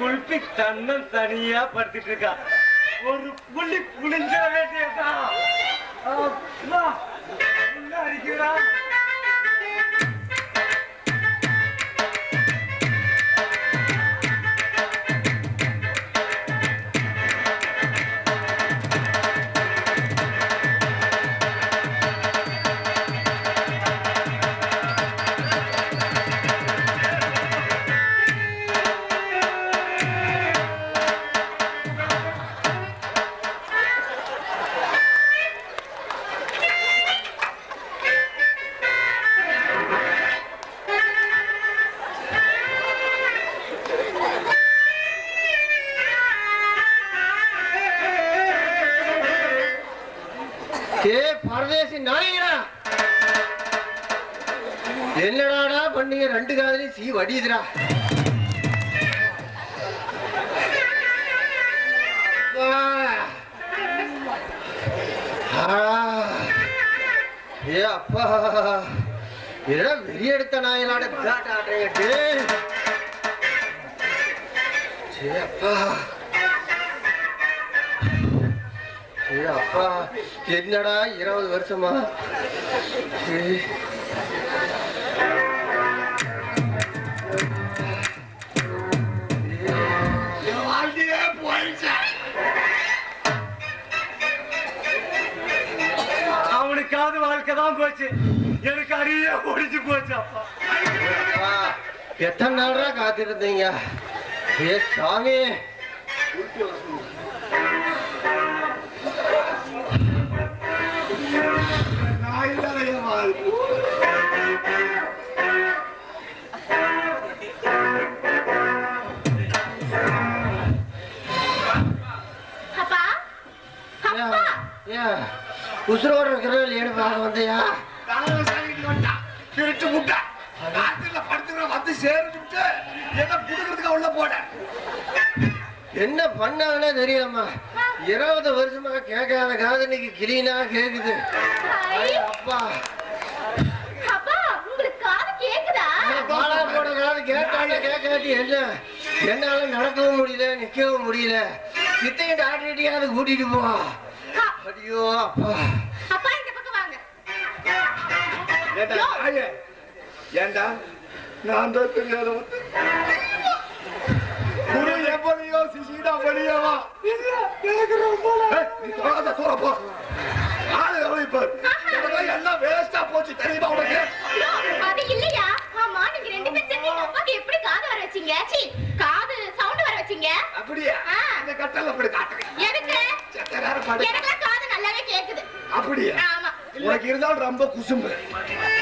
குளிப்பி தன்னன் தனியா படுத்துட்டு இருக்கா ஒரு புள்ளி புளிஞ்சிட வேண்டியதா அப்பா, ஏ பரதேசி நாயகனா? என்னடாடா பண்ணீங்க? ரெண்டு காதலையும் சீ வடியுதுடா. ஏ அப்பா. என்னடா வெறி எடுத்த நாயனாட காட்டாட்டேன் அப்பா ஏ அப்பா என்னடா இருபது வருஷமா? அவனுக்காவது வாழ்க்கை தான் போச்சு. எனக்கு அடியே ஒடிச்சு போச்சு அப்பா. எத்தனை நாளா காத்திருந்தீங்க? ஏ சாமி. உசுரோட இருக்கிற இல்லையான்னு பார்க்க வந்தியா? திருட்டு முட்டை. படுத்துக்கிற வந்து என்ன பண்ணாங்கன்னே தெரியலம்மா. இருபது வருஷமா கேட்காத காது இன்னைக்கு கிளீனா கேக்குது. அப்பா. என்னால நடக்கவும் முடியல நிக்கவும் முடியல. சித்தையும் டாக்டர்கிட்டயாவது கூட்டிட்டு போ. ஐயோ அப்பா. அப்பா இந்த பக்கம் வாங்க. ஏண்டா நான் தான் சிசிடா படியவா எனக்கு ரொம்ப நீ தொடாத தூர போ. ஆளு கவனிப்பார் எனக்கு எல்லாம் வேஸ்டா போச்சு தெரியுமா உனக்கு? அது இல்லையா? ஆமா நீங்க ரெண்டு பேரும் சேர்ந்து எங்க அப்பாக்கு எப்படி காது வர வச்சீங்க? சீ காது சவுண்ட் வர வச்சீங்க? அப்படியா. அந்த கட்டல அப்படி காட்டுறேன் எதுக்கு? செத்த நேரம் படு எனக்கெல்லாம் காது நல்லாவே கேக்குது. அப்படியா? ஆமா. உனக்கு இருந்தாலும் ரொம்ப குசும்பு.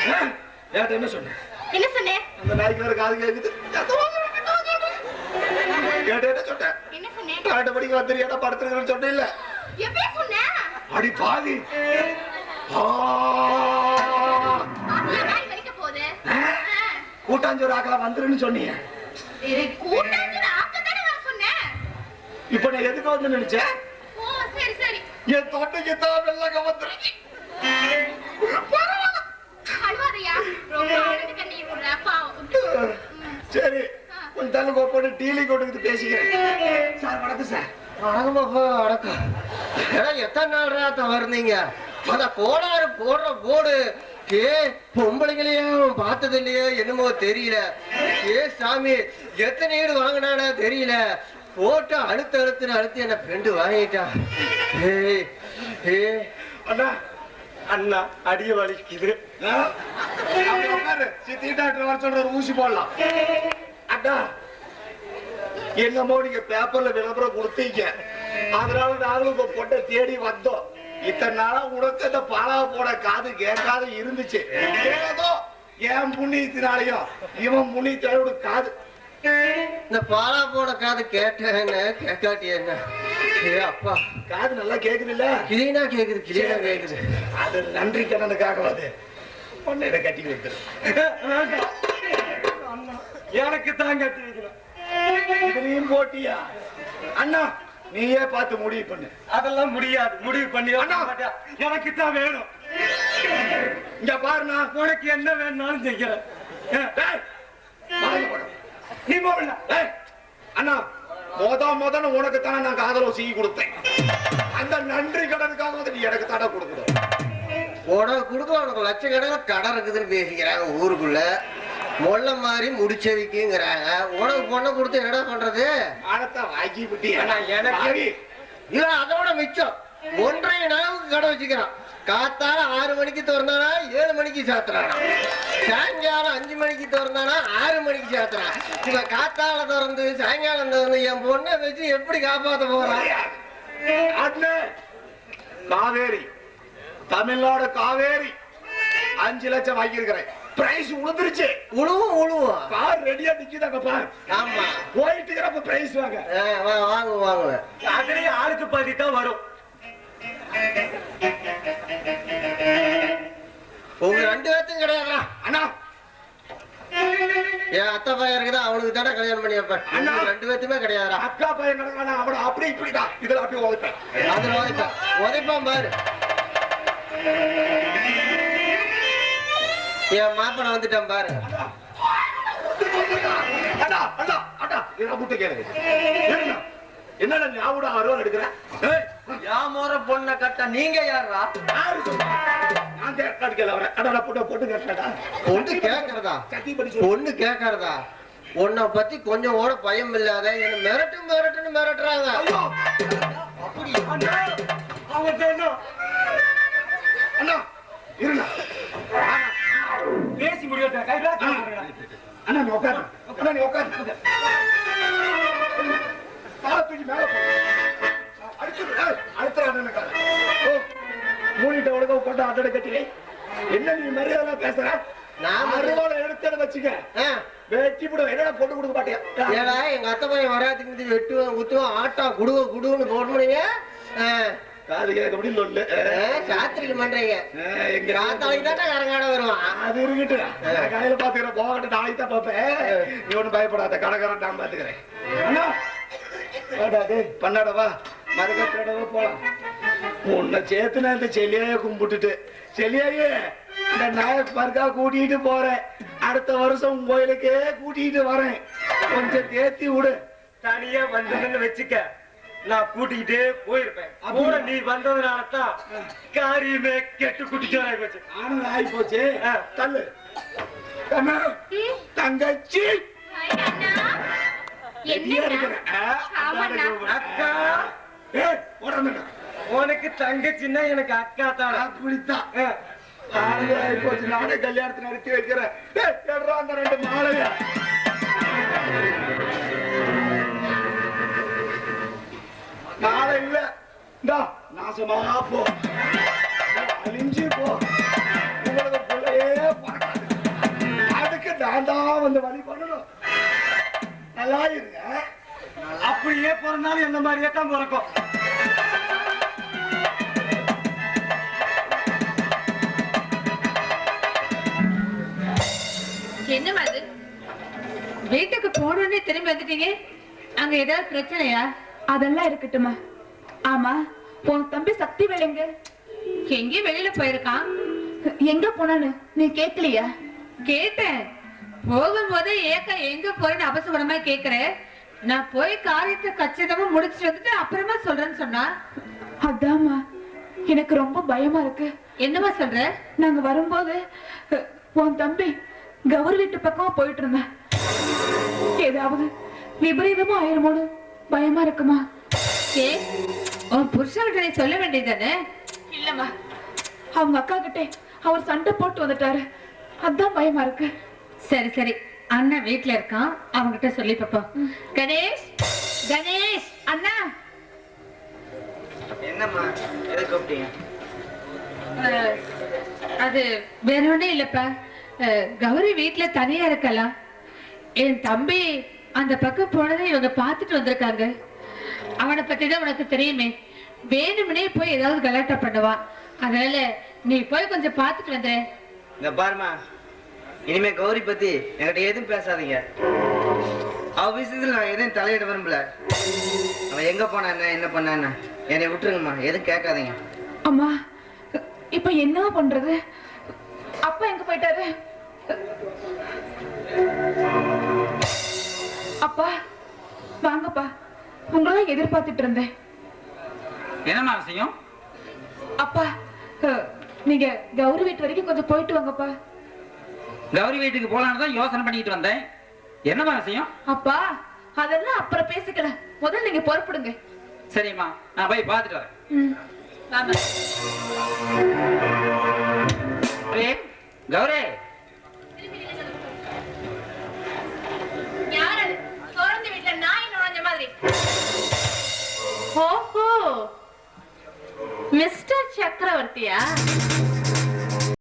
ஆ? ஏன்ட்ட என்ன சொன்ன? என்ன சொன்னேன் அந்த நாய்க்கு வேற காது கேக்குது. கேட்ட என்ன சொன்னேன் கரெக்ட் படிக்க வந்துருக்கா படுத்துருக்கேன்னு சொன்ன? அடி ஆ. கூட்டாஞ்சோறு ஆக்கலாம் வந்துருன்னு சொன்னீங்க. இப்ப நான் எதுக்கு வந்து நினைச்சேன் சரி என் தொண்டைக்கு தான் வெள்ளக்க வந்துருச்சு கொஞ்சம் தள்ளு போட்டு டீலி கொண்டு பேசிக்கிறேன். சார் வணக்கம் சார். வணக்கம் வணக்கம். ஏடா எத்தனை நாள் ராத்தம் வந்தீங்க? அந்த கோளாறு போடுற போடு ஏ பொம்பளைங்களையும் பார்த்தது இல்லையோ என்னமோ தெரியல. ஏ சாமி எத்தனை வீடு வாங்கினானா தெரியல. போட்டு அழுத்து அழுத்துன்னு அழுத்து என்ன ஃப்ரெண்டு வாங்கிட்டான் ஏய் ஏ. அண்ணா அண்ணா அடிய வலிக்குது. சித்தி டாக்டர் வர சொல்ற ஊசி போடலாம். அண்ணா என்னமோ நீங்க பேப்பர்ல விளம்பரம் கொடுத்தீங்க. அதனால நாங்களும் உங்க பொண்ணை தேடி வந்தோம். இத்தனை நாளா உனக்கு அந்த பாலா போட காது கேட்காத இருந்துச்சு. ஏதோ என் புண்ணியத்தினாலையும் இவன் புண்ணியத்தினால காது. இந்த பாலா போன காது கேட்டேன் என்ன? கேட்காட்டி என்ன அப்பா. காது நல்லா கேக்குது இல்ல கிளீனா கேக்குது கிளீனா கேக்குது. அது நன்றி கடனுக்காக வந்து பொண்ணை கட்டி வைக்கிறேன் எனக்கு தான் கட்டி. இதுலயும் போட்டியா அண்ணா நீயே பார்த்து முடிவு பண்ணு. அதெல்லாம் முடியாது. முடிவு பண்ணி. எனக்கு தான் வேணும். இங்க பாருண்ணா. உனக்கு என்ன வேணும்னாலும் செய்கிறேன். நீ போகல அண்ணா மொத முதன்னு உனக்கு தானே நான் காதல செய்ய கொடுத்தேன். அந்த நன்றி கடனுக்காக வந்து நீ எனக்கு தானே கொடுக்கணும். உனக்கு கொடுக்க உனக்கு லட்சக்கணக்கில் கடை இருக்குதுன்னு பேசிக்கிறாங்க ஊருக்குள்ள. மொள்ள மாதிரி முடிச்சவிக்குங்கிறாங்க. உனக்கு பொண்ணை கொடுத்து என்னடா பண்றது? பணத்தை வாங்கி விட்டி எனக்கு-. இல்ல அதோட மிச்சம். ஒன்றரை நாளுக்கு கடை வச்சுக்கிறான். காத்தால ஆறு மணிக்கு திறந்தானா ஏழு மணிக்கு சாத்துறானா? சாயங்காலம் அஞ்சு மணிக்கு திறந்தானா ஆறு மணிக்கு சாத்துறான். இவன் காத்தால திறந்து சாயங்காலம் திறந்து என் பொண்ணை வச்சு எப்படி காப்பாத்த போறான்? காவேரி. தமிழ்நாடு காவேரி. அஞ்சு லட்சம் வாங்கியிருக்கிறேன். பிரைஸ் உழுந்துருச்சு உழுவும் உழுவும். கார் ரெடியா நிக்குதாங்க பாரு. ஆமா. போயிட்டு இருக்கிறப்ப பிரைஸ் வாங்க வாங்க வாங்க. அதுலயும் ஆளுக்கு பாதி தான் வரும். உங்க ரெண்டு பேர்த்தும் கிடையாதுடா. அண்ணா. என் அத்தை பையன் இருக்குதா அவனுக்கு தானே கல்யாணம் பண்ணி வைப்பேன் ரெண்டு பேர்த்துமே கிடையாதுடா. அக்கா பையன் அவனை அப்படி இப்படிதான் இதுல அப்படியே உதைப்பேன். அது உதைப்பான். உதைப்பான் பாரு. என் மாப்பனை வந்துட்டான் பாரு. என்ன என்னடா ஞாபகம் அருவாள் எடுக்கிறேன் முறை பொண்ணை கட்ட நீங்க யாரா? நான் கேட்க கேள வரேன் அடடா போட்டு போட்டு கேட்கடா பொண்ணு கேக்குறதா சத்தி பண்ணி கேக்குறதா உன்னை பத்தி கொஞ்சம் கூட பயம் இல்லாத என்ன மிரட்டு மிரட்டுன்னு மிரட்டுறாங்க. அப்படி என்னடா பொண்ணு கொடுக்க மாட்டியா? ஏடா எங்க அத்தை பையன் வராதுக்கு முந்தி வெட்டுவேன் குத்துவேன் ஆட்டா குடுவ குடுன்னு போடுறீங்க காது கேட்க முடியல சொல்லு எங்க தானே கரங்காட வருவான். அது இருக்கட்டும். நான் காலையில பாத்துக்கிறேன் நாளைக்கு தான் பார்ப்பேன். நீ ஒண்ணும் பயப்படாத. கடைக்காரன் நான் பாத்துக்கிறேன் அண்ணா. வாடா டேய். பண்ணாட வா. மறுக்கட்டடவா போலாம். உன்னை சேர்த்து நான் இந்த செல்லியாய கும்பிட்டுட்டு. செல்லியாயே இந்த நாயக் பர்க்கா கூட்டிட்டு போறேன். அடுத்த வருஷம் உன் கோயிலுக்கே கூட்டிட்டு வரேன். கொஞ்சம் தேத்தி விடு. தனியா வந்ததுன்னு வச்சுக்க நான் கூட்டிக்கிட்டே போயிருப்பேன். கூட நீ வந்ததுனால தான் காரியமே கெட்டு குட்டிச்சோராய் போச்சு. ஆனது ஆகி போச்சு. தள்ளு. தங்கச்சி. அக்கா. ஏய், உடம்புடா. உனக்கு தங்கச்சின்னா எனக்கு அக்கா தான். அப்படித்தான். போச்சு நானே கல்யாணத்தை நடத்தி வைக்கிறேன். அந்த ரெண்டு மாலைய. நாளை இல்ல. இந்தா நாசமா போ. அழிஞ்சு போ. உங்களுக்கு பிள்ளையே அதுக்கு நான் தான் வந்து வழி பண்ணணும். நல்லா இருங்க. அப்படியே பிறந்தாலும் என்ன மாதிரியே தான் பிறக்கும். என்னம்மா அது? வீட்டுக்கு போனோடனே திரும்பி வந்துட்டீங்க. அங்க ஏதாவது பிரச்சனையா? அதெல்லாம் இருக்கட்டுமா ஆமா உன் தம்பி சக்தி வேலைங்க. எங்கேயும் வெளியில போயிருக்கான். எங்க போனான்னு நீ கேட்கலையா? கேட்டேன். போகும்போதே ஏக்கா எங்க போறேன்னு அவசரமா கேக்குறேன் நான் போய் காரியத்தை கச்சிதமா முடிச்சிட்டு வந்துட்டு அப்புறமா சொல்றேன்னு சொன்னா. அதாம்மா எனக்கு ரொம்ப பயமா இருக்கு. என்னம்மா சொல்ற? நாங்க வரும்போது உன் தம்பி கௌரி வீட்டு பக்கமா போயிட்டு இருந்தேன். ஏதாவது விபரீதமா ஆயிருமோன்னு பயமா இருக்குமா? ஏ உன் புருஷன்கிட்ட நீ சொல்ல வேண்டியதானே இல்லம்மா. அவங்க அக்கா கிட்டே அவர் சண்டை போட்டு வந்துட்டாரு. அதான் பயமா இருக்கு. சரி சரி. அண்ணன் வீட்ல இருக்கான். அவன்கிட்ட சொல்லி பாப்போம். கணேஷ் கணேஷ் அண்ணா. என்னம்மா எதை கூப்பிட்டீங்க? அஹ், அது வேற ஒண்ணும் இல்லப்பா. கௌரி வீட்ல தனியா இருக்கலாம் என் தம்பி அந்த பக்கம் போனதை இவங்க பார்த்துட்டு வந்திருக்காங்க. அவனை பத்தி தான் உனக்கு தெரியுமே. வேணும்னே போய் ஏதாவது கலாட்டா பண்ணுவான் அதனால நீ போய் கொஞ்சம் பார்த்துட்டு வந்துரு. இந்த பாருமா இனிமே கௌரி பத்தி என்கிட்ட எதுவும் பேசாதீங்க. அவ விஷயத்துல நான் எதுவும் தலையிட விரும்பல. அவன் எங்க போனா என்ன என்ன பண்ணா என்ன என்னை விட்டுருங்கம்மா. எதுவும் கேட்காதீங்க. அம்மா இப்ப என்ன பண்றது? அப்பா எங்க போயிட்டாரு? அப்பா வாங்கப்பா. உங்களை எதிர்பார்த்துட்டு இருந்தேன். என்னம்மா விஷயம்? அப்பா நீங்க கௌரி வீட்டு வரைக்கும் கொஞ்சம் போயிட்டு வாங்கப்பா. கௌரி வீட்டுக்கு போலான்னு தான் யோசனை பண்ணிட்டு வந்தேன். என்னம்மா விஷயம்? அப்பா அதெல்லாம் அப்புறம் பேசிக்கலாம் முதல்ல நீங்க புறப்படுங்க. சரிம்மா நான் போய் பார்த்துட்டு வரேன். ம், வாங்க கௌரி, வீட்டுல மாதிரி. ஓஹோ. மிஸ்டர் சக்கரவர்த்தியா?